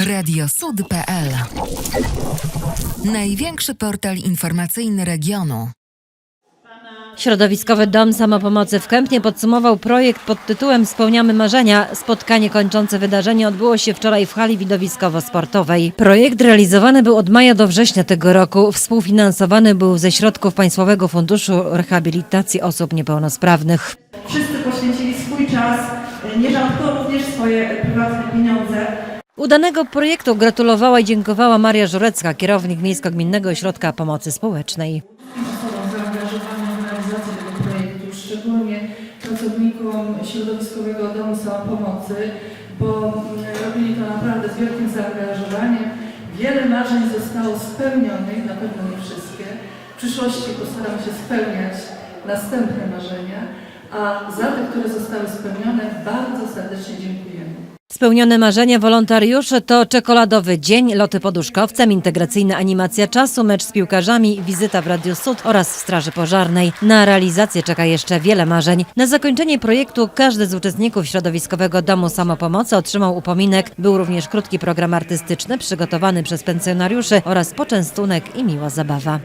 Radiosud.pl Największy portal informacyjny regionu. Środowiskowy Dom Samopomocy w Kępnie podsumował projekt pod tytułem Spełniamy marzenia. Spotkanie kończące wydarzenie odbyło się wczoraj w hali widowiskowo-sportowej. Projekt realizowany był od maja do września tego roku. Współfinansowany był ze środków Państwowego Funduszu Rehabilitacji Osób Niepełnosprawnych. Wszyscy poświęcili swój czas, nierzadko również swoje prywatne pieniądze. Udanego projektu gratulowała i dziękowała Maria Żurecka, kierownik Miejsko-Gminnego Ośrodka Pomocy Społecznej. osobom zaangażowanym w realizację tego projektu, szczególnie pracownikom Środowiskowego Domu Samopomocy, bo mm, robili to naprawdę z wielkim zaangażowaniem. Wiele marzeń zostało spełnionych, na pewno nie wszystkie. W przyszłości postaram się spełniać następne marzenia, a za te, które zostały spełnione, bardzo serdecznie dziękujemy. Spełnione marzenia wolontariuszy to czekoladowy dzień, loty poduszkowcem, integracyjna animacja czasu, mecz z piłkarzami, wizyta w Radiu Sud oraz w Straży Pożarnej. Na realizację czeka jeszcze wiele marzeń. Na zakończenie projektu każdy z uczestników Środowiskowego Domu Samopomocy otrzymał upominek. Był również krótki program artystyczny przygotowany przez pensjonariuszy oraz poczęstunek i miła zabawa.